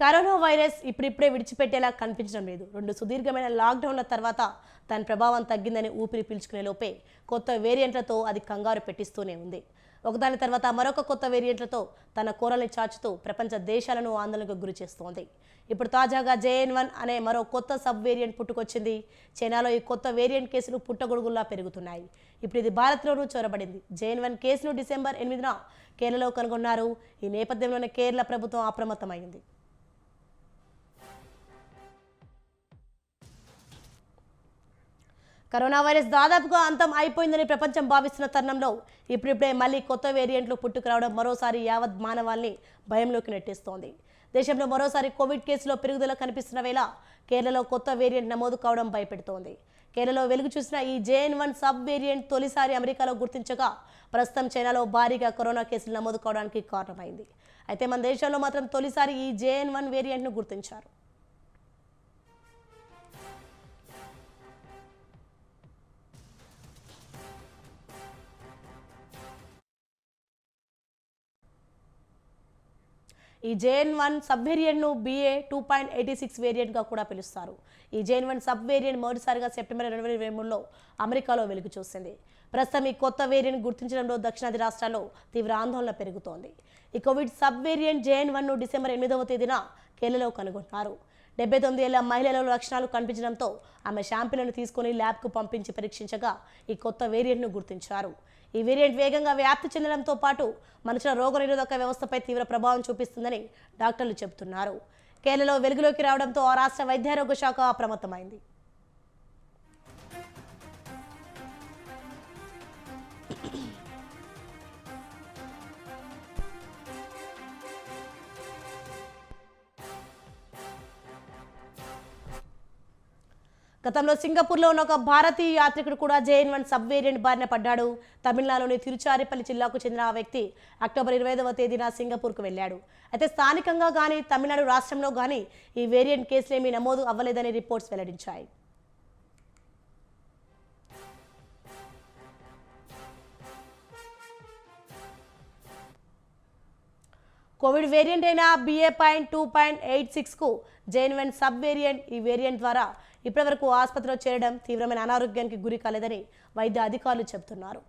Corona virus ఇప్పుడిప్పుడే విడిచిపెట్టేలా కనిపించడం లేదు. రెండు సుదీర్ఘమైన లాక్డౌన్ల తర్వాత దాని ప్రభావం తగ్గిందని ఊపిరి పీల్చుకునే లోపే కొత్త వేరియంట్లతో అది కంగారు పెట్టిస్తూనే ఉంది. ఒకదాని తర్వాత మరొక కొత్త వేరియంట్లతో తన కూరల్ని చాచుతూ ప్రపంచ దేశాలను ఆందోళనకు గురి చేస్తోంది. ఇప్పుడు తాజాగా జేఎన్ వన్ అనే మరో కొత్త సబ్ వేరియంట్ పుట్టుకొచ్చింది. చైనాలో ఈ కొత్త వేరియంట్ కేసులు పుట్టగొడుగుల్లా పెరుగుతున్నాయి. ఇప్పుడు ఇది భారత్లోనూ చొరబడింది. జేఎన్ వన్ కేసును డిసెంబర్ ఎనిమిదిన కేరళలో కనుగొన్నారు. ఈ నేపథ్యంలోనే కేరళ ప్రభుత్వం అప్రమత్తమైంది. కరోనా వైరస్ దాదాపుగా అంతం అయిపోయిందని ప్రపంచం భావిస్తున్న తరుణంలో ఇప్పుడిప్పుడే మళ్ళీ కొత్త వేరియంట్లు పుట్టుకురావడం మరోసారి యావత్ మానవాల్ని భయంలోకి నెట్టేస్తోంది. దేశంలో మరోసారి కోవిడ్ కేసులో పెరుగుదల కనిపిస్తున్న వేళ కేరళలో కొత్త వేరియంట్ నమోదు కావడం భయపెడుతోంది. కేరళలో వెలుగు చూసిన ఈ జేఎన్ వన్ సబ్ వేరియంట్ తొలిసారి అమెరికాలో గుర్తించగా ప్రస్తుతం చైనాలో భారీగా కరోనా కేసులు నమోదు కావడానికి కారణమైంది. అయితే మన దేశంలో మాత్రం తొలిసారి ఈ జేఎన్ వన్ వేరియంట్ను గుర్తించారు. ఈ JN one sub వేరియంట్ను BA two point eighty six వేరియంట్గా కూడా పిలుస్తారు. ఈ జేఎన్ వన్ సబ్ వేరియంట్ మొదటిసారిగా సెప్టెంబర్ రెండు వేల ఇరవై మూడులో అమెరికాలో వెలుగు చూసింది. ప్రస్తుతం ఈ కొత్త వేరియంట్ గుర్తించడంలో దక్షిణాది రాష్ట్రాల్లో తీవ్ర ఆందోళన పెరుగుతోంది. ఈ కోవిడ్ సబ్ వేరియంట్ జేఎన్ వన్ను డిసెంబర్ ఎనిమిదవ తేదీన కేరళలో కనుగొన్నారు. డెబ్బై తొమ్మిది ఏళ్ళ మహిళలో లక్షణాలు కనిపించడంతో ఆమె శాంపిల్ను తీసుకుని ల్యాబ్కు పంపించి పరీక్షించగా ఈ కొత్త వేరియంట్ను గుర్తించారు. ఈ వేరియంట్ వేగంగా వ్యాప్తి చెందడంతో పాటు మనుషుల రోగనిరోధక వ్యవస్థపై తీవ్ర ప్రభావం చూపిస్తుందని డాక్టర్లు చెబుతున్నారు. కేరళలో వెలుగులోకి రావడంతో ఆ రాష్ట్ర వైద్యారోగ్య శాఖ అప్రమత్తమైంది. గతంలో సింగపూర్లో ఉన్న ఒక భారతీయ యాత్రికుడు కూడా జేఎన్ వన్ సబ్ వేరియంట్ బారిన పడ్డాడు. తమిళనాడులోని తిరుచారిపల్లి జిల్లాకు చెందిన ఆ వ్యక్తి అక్టోబర్ ఇరవై ఐదవ తేదీన సింగపూర్కు వెళ్ళాడు. అయితే స్థానికంగా కానీ తమిళనాడు రాష్ట్రంలో కానీ ఈ వేరియంట్ కేసులేమీ నమోదు అవ్వలేదని రిపోర్ట్స్ వెల్లడించాయి. కోవిడ్ వేరియంట్ అయిన BA point two point eight సిక్స్కు జైన్ సబ్ వేరియంట్ ఈ వేరియంట్ ద్వారా ఇప్పటివరకు ఆసుపత్రిలో చేరడం తీవ్రమైన అనారోగ్యానికి గురి కాలేదని వైద్య అధికారులు చెబుతున్నారు.